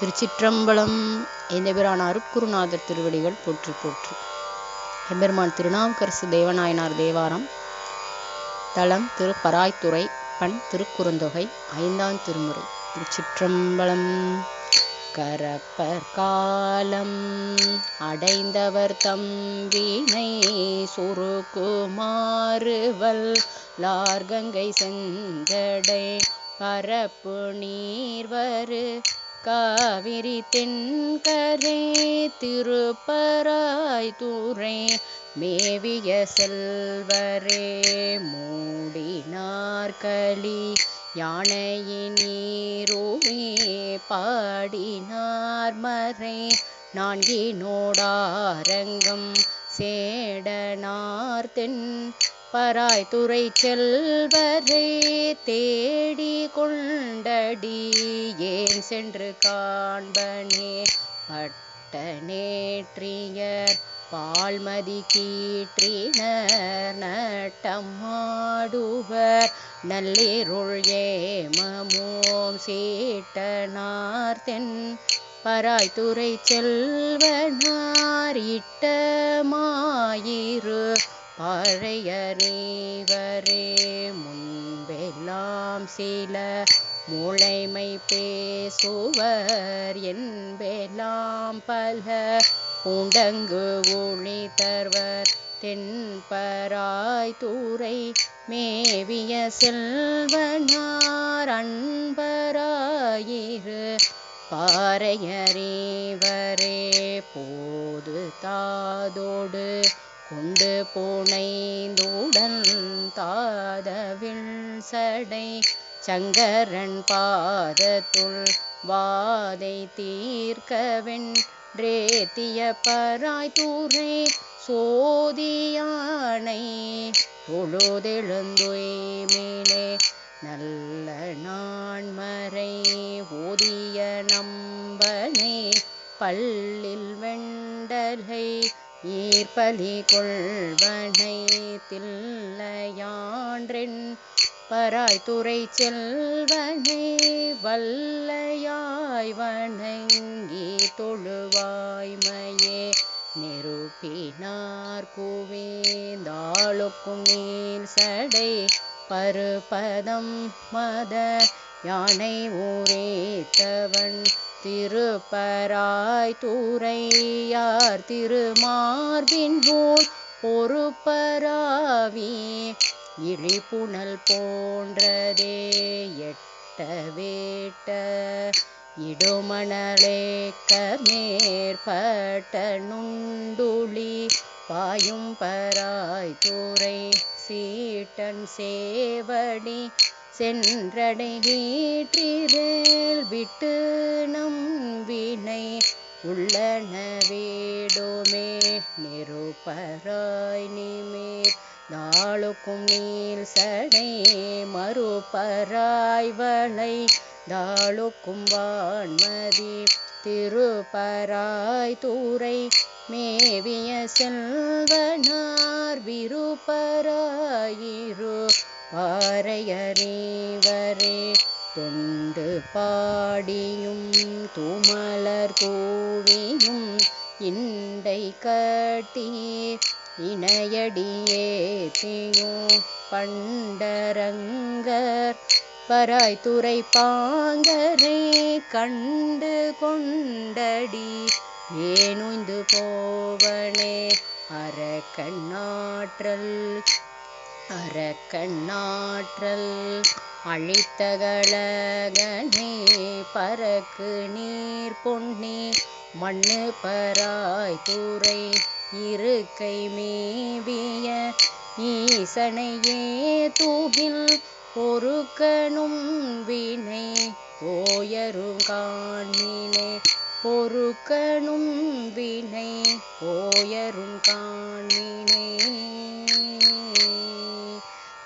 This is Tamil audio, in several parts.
திருச்சிற்றம்பலம் எந்தபிரான் குருநாதர் திருவடிகள் போற்றி போற்றி. எம்பெருமான் திருநாவுக்கரசு தேவநாயனார் தேவாரம். தளம் திருப்பராய்த்துறை பண் திருக்குறுந்தொகை ஐந்தாம் திருமுறை. திருச்சிற்றம்பலம் கரப்பர் காலம் அடைந்தவர் தம்பினை சுருக்குமாறுவல் லார்கங்கை செஞ்சடை பரப்பு நீர்வரு காவிரி தென்கரை திருப்பராய்த்துறை மேவிய செல்வரே மூடினார்களி யானையினீருமே பாடினார் மறை நான்கினோடாரங்கம் சேடனார் பராய் துறை செல்வரே தேடி கொண்டடி ஏன் சென்று காண்பனே? பட்ட நேற்றியர் பால்மதி கீற்றினர் நட்டமாடுவர் நல்லிருள் ஏமமோம் சீட்டனார் தென். பராய்த்துறை செல்வனார் இட்டமாயிரு பழையறிவரே முன்பெல்லாம் சில முளைமை பேசுவர் என்பெல்லாம் பல பூண்டங்கு ஒளி தர்வர். தென்பராய் தூரை மேவிய செல்வனார் அன்பராயிரு பாறையறிவரே போது தாதோடு கொண்டு போனைந்துடன் தாதவில் சடை சங்கரன் பாதத்துள் வாதை தீர்க்கவென்றேத்திய பராய் தூரை சோதியானை தொழுதெழுந்துய்மினே நல்ல நான்மறை ஓதிய நம்பனை பல்லில் வெண்டலை ஈர்பலி கொள்வனை தில்லையான்றென் பராய்த்துறை செல்வனை வல்லையாய் வணங்கி தொழுவாய்மையே. நெருப்பினார் குவேந்தாளுக்கும் நீர் சடை பருபதம் மத யானை ஊரேத்தவன் திருப்பராய் தூரையார் திருமார்பின் போல் பொறுப்பராவி இழிப்புணல் போன்றதே எட்ட வேட்ட இடுமணலேக்க மேற்பட்ட நுண்டுளி பாயும் பராய் தூரை சீட்டன் சேவடி சென்றடைகீற்றிரேல் விட்டு நம் வினை உள்ளன வேடுமே நெருப்பராய் நிமேர் தாளுக்கும் நீல் சடை மறுபராய் வளை தாளுக்கும் வான்மதி திருப்பராய் தூரை மேவிய செல்வனார் விருப்பராயிரு பாறையறிவரே தொண்டு பாடியும் தூமலர் கூவியும் இண்டை கட்டி இணையடியேத்தியும் பண்டரங்கர். பராய்த்துறை பாங்கரை கண்டு கொண்டடி ஏனுந்து போவனே அரக்கண்ணாற்றல் அறக்கண்ணாற்றல் அழித்தகளகனே பறக்கு நீர் பொன்னே மண்ணு பராய் தூரை இருக்கை மேவிய ஈசனையே தூகில் பொறுக்கணும் வினை ஓயரும் பொறுக்கணும் வினை ஓயரும்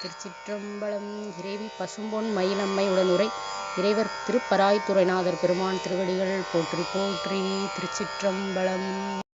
திருச்சிற்றம்பலம் இறைவி பசும்பொன் மயிலம்மை உடனுரை. இறைவர் திருப்பராய்த்துறைநாதர் பெருமான் திருவடிகள் போற்றி போற்றி திருச்சிற்றம்பலம்.